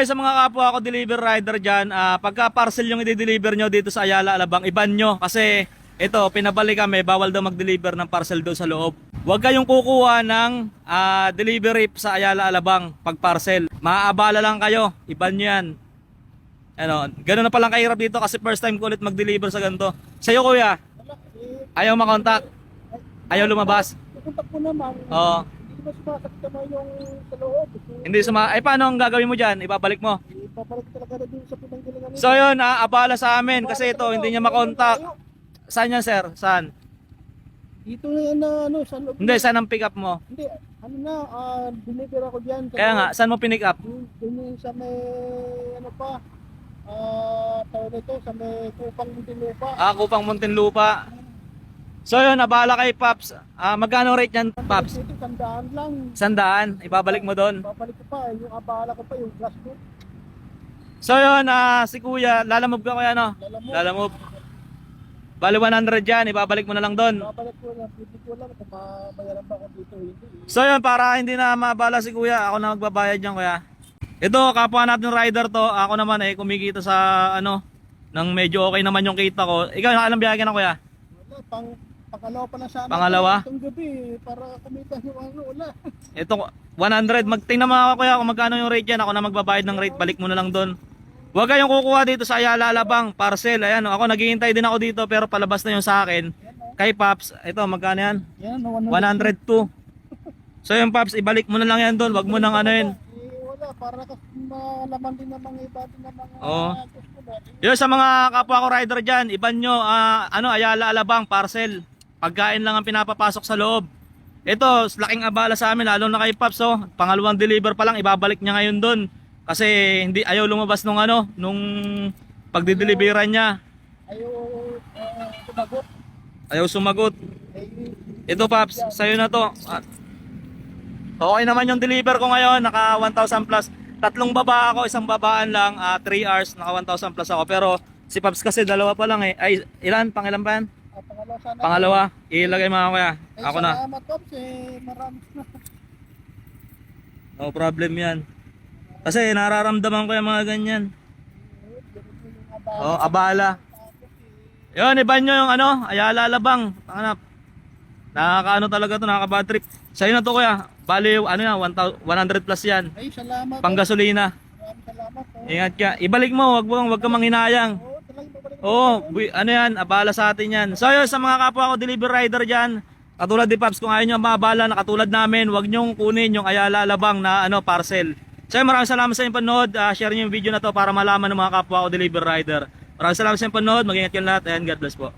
yun, sa mga kapwa ko deliver rider dyan, ah, pagka parcel yung i-deliver nyo dito sa Ayala, Alabang, iban nyo. Kasi ito, pinabalik kami, bawal daw mag-deliver ng parcel doon sa loob. Huwag kayong kukuha ng ah, delivery sa Ayala, Alabang pag parcel. Maaabala lang kayo, iban nyo yan. Ano, ganun na palang kahirap dito kasi first time ko ulit mag-deliver sa ganito. Sa'yo kuya, ayaw makontak, ayaw lumabas. pupunta ko naman. Oo. Hindi ba sumasakit naman yung sa loob? Hindi suma... Ay paano ang gagawin mo dyan? Ibabalik mo? Ipapalik talaga na din sa pinanggalingan So yun, ah, abala sa amin kasi ito hindi niya makontak. Saan yan sir? Saan? Dito na yan na ano, sa loob. Hindi, saan ang pick up mo? Hindi, ano na, ah, deliver ako dyan. sa Kaya nga, saan mo pinick up? Dun, dun yung sa may, ano pa, ah, tawag nito, sa may kupang Muntinlupa. Ah, Kupang Muntinlupa. So yun, abala kay Paps. Ah, magkano rate yan, Paps? Ito, tandaan lang. Sandaan, ibabalik mo doon. Babalik ko pa, yung abala ko pa, yung glass ko. So yun, ah, si Kuya, lalamove ka kuya no? Alam mo, Lalamove. Bali 100 yan, ibabalik mo na lang doon. babalik ko lang, hindi ko alam kung mabayaran ba ako dito. Hindi. So yun, para hindi na mabala si Kuya, ako na magbabayad dyan Kuya. Ito, kapwa natin rider to, ako naman eh, kumikita sa ano, nang medyo okay naman yung kita ko. Ikaw, nakailang biyahe ka na Kuya? Wala, pang, pangalawa pa na sana. Pangalawa? Itong gabi, para kumita yung ano, wala. Ito, 100. Magtingnan mo ako kuya kung magkano yung rate yan. Ako na magbabayad ng rate. Balik mo na lang doon. Huwag kayong kukuha dito sa Ayala Alabang. Parcel. Ayan, ako naghihintay din ako dito pero palabas na yung sa akin. Kay Paps, ito magkano yan? Yan, no, 102. So yung Paps, ibalik mo na lang yan doon. Huwag mo nang ano yun. Eh, wala, para kasi malaman din ng mga iba din ng mga Oo. Yun sa mga kapwa ko rider dyan, iban nyo, ah, ano, Ayala Alabang, parcel. Pagkain lang ang pinapapasok sa loob. Ito, laking abala sa amin, lalo na kay Paps, oh. Pangalawang deliver pa lang, ibabalik niya ngayon doon. Kasi hindi ayaw lumabas nung ano, nung pagdideliveran niya. Ayaw, uh, sumagot. Ayaw sumagot. Ito Paps, sa'yo na to. Ah, Okay naman yung deliver ko ngayon, naka 1,000 plus. Tatlong baba ako, isang babaan lang, 3 hours, naka 1,000 plus ako. Pero si Paps kasi dalawa pa lang eh. Ay, ilan? Pangilan ba yan? Pangalawa sana. Pangalawa, ilagay mga kuya. Eh, Ako na. Salamat, Pops. Eh, marami na. No problem yan. Kasi nararamdaman ko yung mga ganyan. Oh, abala. Yun, iba nyo yung ano, Ayala Labang. Hanap. Nakakaano talaga to, nakaka-bad trip. Sa'yo na to kuya. Bali, ano yan, 1,000 100 plus yan. Ay, salamat. Panggasolina. Maraming salamat. Oh. Ingat ka. Ibalik mo, wag mo, wag ka manghinayang. Bu- ano yan, abala sa atin yan. So yun, sa mga kapwa ko deliver rider dyan, katulad ni Paps, kung ayaw nyo mabala na katulad namin, wag nyong kunin yung Ayala Alabang na ano, parcel. So yun, maraming salamat sa inyong panood. Ah, share nyo yung video na to para malaman ng mga kapwa ko deliver rider. Maraming salamat sa inyong panood. Mag-ingat kayo lahat and God bless po.